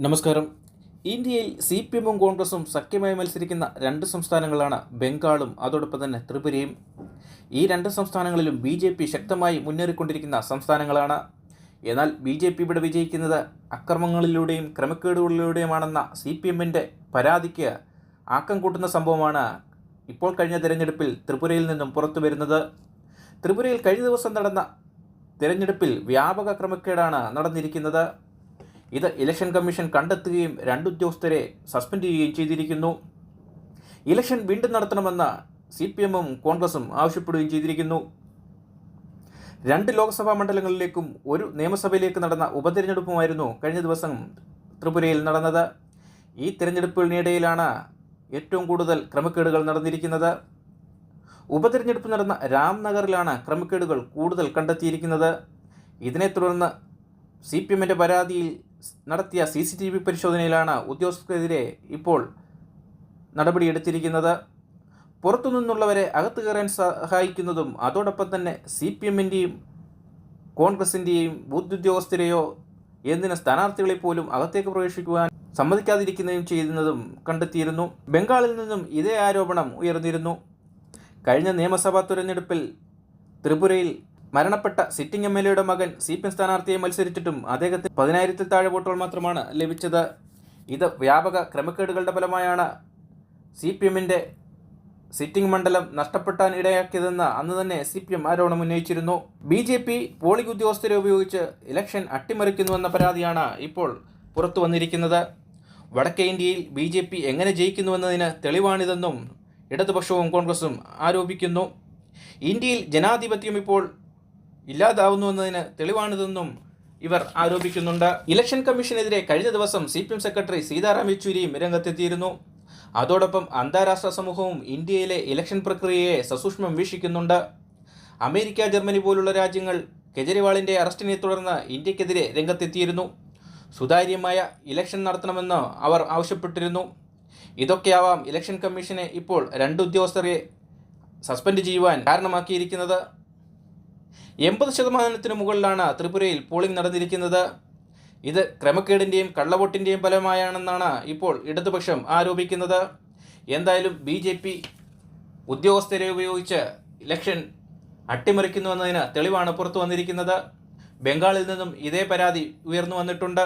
നമസ്കാരം. ഇന്ത്യയിൽ C P എമ്മും കോൺഗ്രസും സഖ്യമായി മത്സരിക്കുന്ന രണ്ട് സംസ്ഥാനങ്ങളാണ് ബംഗാളും അതോടൊപ്പം തന്നെ ത്രിപുരയും. ഈ രണ്ട് സംസ്ഥാനങ്ങളിലും ബി ജെ പി ശക്തമായി മുന്നേറിക്കൊണ്ടിരിക്കുന്ന സംസ്ഥാനങ്ങളാണ്. എന്നാൽ ബി ജെ പി ഇവിടെ വിജയിക്കുന്നത് അക്രമങ്ങളിലൂടെയും ക്രമക്കേടുകളിലൂടെയുമാണെന്ന സി പി എമ്മിന്റെ പരാതിക്ക് ആക്കം കൂട്ടുന്ന സംഭവമാണ് ഇപ്പോൾ കഴിഞ്ഞ തിരഞ്ഞെടുപ്പിൽ ത്രിപുരയിൽ നിന്നും പുറത്തു വരുന്നത്. ത്രിപുരയിൽ കഴിഞ്ഞ ദിവസം നടന്ന തിരഞ്ഞെടുപ്പിൽ വ്യാപക ക്രമക്കേടാണ് നടന്നിരിക്കുന്നത്. ഇത് ഇലക്ഷൻ കമ്മീഷൻ കണ്ടെത്തുകയും രണ്ട് ഉദ്യോഗസ്ഥരെ സസ്പെൻഡ് ചെയ്യുകയും ചെയ്തിരിക്കുന്നു. ഇലക്ഷൻ വീണ്ടും നടത്തണമെന്ന് സി പി എമ്മും കോൺഗ്രസും ആവശ്യപ്പെടുകയും ചെയ്തിരിക്കുന്നു. രണ്ട് ലോക്സഭാ മണ്ഡലങ്ങളിലേക്കും ഒരു നിയമസഭയിലേക്ക് നടന്ന ഉപതെരഞ്ഞെടുപ്പുമായിരുന്നു കഴിഞ്ഞ ദിവസം ത്രിപുരയിൽ നടന്നത്. ഈ തിരഞ്ഞെടുപ്പിനിടയിലാണ് ഏറ്റവും കൂടുതൽ ക്രമക്കേടുകൾ നടന്നിരിക്കുന്നത്. ഉപതെരഞ്ഞെടുപ്പ് നടന്ന രാംനഗറിലാണ് ക്രമക്കേടുകൾ കൂടുതൽ കണ്ടെത്തിയിരിക്കുന്നത്. ഇതിനെ തുടർന്ന് സി പി എമ്മിന്റെ പരാതിയിൽ നടത്തിയ സി സി ടി വി പരിശോധനയിലാണ് ഉദ്യോഗസ്ഥർക്കെതിരെ ഇപ്പോൾ നടപടിയെടുത്തിരിക്കുന്നത്. പുറത്തുനിന്നുള്ളവരെ അകത്ത് കയറാൻ സഹായിക്കുന്നതും അതോടൊപ്പം തന്നെ സി പി എമ്മിന്റെയും കോൺഗ്രസിന്റെയും ബൂത്ത് ഉദ്യോഗസ്ഥരെയോ എന്തിന് സ്ഥാനാർത്ഥികളെ പോലും അകത്തേക്ക് പ്രവേശിക്കുവാൻ സമ്മതിക്കാതിരിക്കുന്നതും ചെയ്യുന്നതും കണ്ടെത്തിയിരുന്നു. ബംഗാളിൽ നിന്നും ഇതേ ആരോപണം ഉയർന്നിരുന്നു. കഴിഞ്ഞ നിയമസഭാ തിരഞ്ഞെടുപ്പിൽ ത്രിപുരയിൽ മരണപ്പെട്ട സിറ്റിംഗ് എം എൽ എയുടെ മകൻ സി പി എം സ്ഥാനാർത്ഥിയെ മത്സരിച്ചിട്ടും അദ്ദേഹത്തിന് പതിനായിരത്തിൽ താഴെ വോട്ടുകൾ മാത്രമാണ് ലഭിച്ചത്. ഇത് വ്യാപക ക്രമക്കേടുകളുടെ ഫലമായാണ് സി പി എമ്മിന്റെ സിറ്റിംഗ് മണ്ഡലം നഷ്ടപ്പെട്ടാൻ ഇടയാക്കിയതെന്ന് അന്ന് തന്നെ സി പി എം ആരോപണം ഉന്നയിച്ചിരുന്നു. ബി ജെ പി പോളിംഗ് ഉദ്യോഗസ്ഥരെ ഉപയോഗിച്ച് ഇലക്ഷൻ അട്ടിമറിക്കുന്നുവെന്ന പരാതിയാണ് ഇപ്പോൾ പുറത്തു വന്നിരിക്കുന്നത്. വടക്കേ ഇന്ത്യയിൽ ബി ജെ പി എങ്ങനെ ജയിക്കുന്നുവെന്നതിന് തെളിവാണിതെന്നും ഇടതുപക്ഷവും കോൺഗ്രസും ആരോപിക്കുന്നു. ഇന്ത്യയിൽ ജനാധിപത്യം ഇപ്പോൾ ഇല്ലാതാവുന്നുവെന്നതിന് തെളിവാണിതെന്നും ഇവർ ആരോപിക്കുന്നുണ്ട്. ഇലക്ഷൻ കമ്മീഷനെതിരെ കഴിഞ്ഞ ദിവസം C P M secretary Sitaram യെച്ചൂരിയും രംഗത്തെത്തിയിരുന്നു. അതോടൊപ്പം അന്താരാഷ്ട്ര സമൂഹവും ഇന്ത്യയിലെ ഇലക്ഷൻ പ്രക്രിയയെ സസൂക്ഷ്മം വീക്ഷിക്കുന്നുണ്ട്. അമേരിക്ക ജർമ്മനി പോലുള്ള രാജ്യങ്ങൾ കെജ്രിവാളിന്റെ അറസ്റ്റിനെ തുടർന്ന് ഇന്ത്യക്കെതിരെ രംഗത്തെത്തിയിരുന്നു. സുതാര്യമായ ഇലക്ഷൻ നടത്തണമെന്ന് അവർ ആവശ്യപ്പെട്ടിരുന്നു. ഇതൊക്കെയാവാം ഇലക്ഷൻ കമ്മീഷനെ ഇപ്പോൾ രണ്ട് ഉദ്യോഗസ്ഥരെ സസ്പെൻഡ് ചെയ്യുവാൻ കാരണമാക്കിയിരിക്കുന്നത്. എൺപത് ശതമാനത്തിന് മുകളിലാണ് ത്രിപുരയിൽ പോളിംഗ് നടന്നിരിക്കുന്നത്. ഇത് ക്രമക്കേടിന്റെയും കള്ളവോട്ടിന്റെയും ഫലമായാണെന്നാണ് ഇപ്പോൾ ഇടതുപക്ഷം ആരോപിക്കുന്നത്. എന്തായാലും ബി ജെ പി ഉദ്യോഗസ്ഥരെ ഉപയോഗിച്ച് ഇലക്ഷൻ അട്ടിമറിക്കുന്നുവെന്നതിന് തെളിവാണ് പുറത്തു വന്നിരിക്കുന്നത്. ബംഗാളിൽ നിന്നും ഇതേ പരാതി ഉയർന്നു വന്നിട്ടുണ്ട്.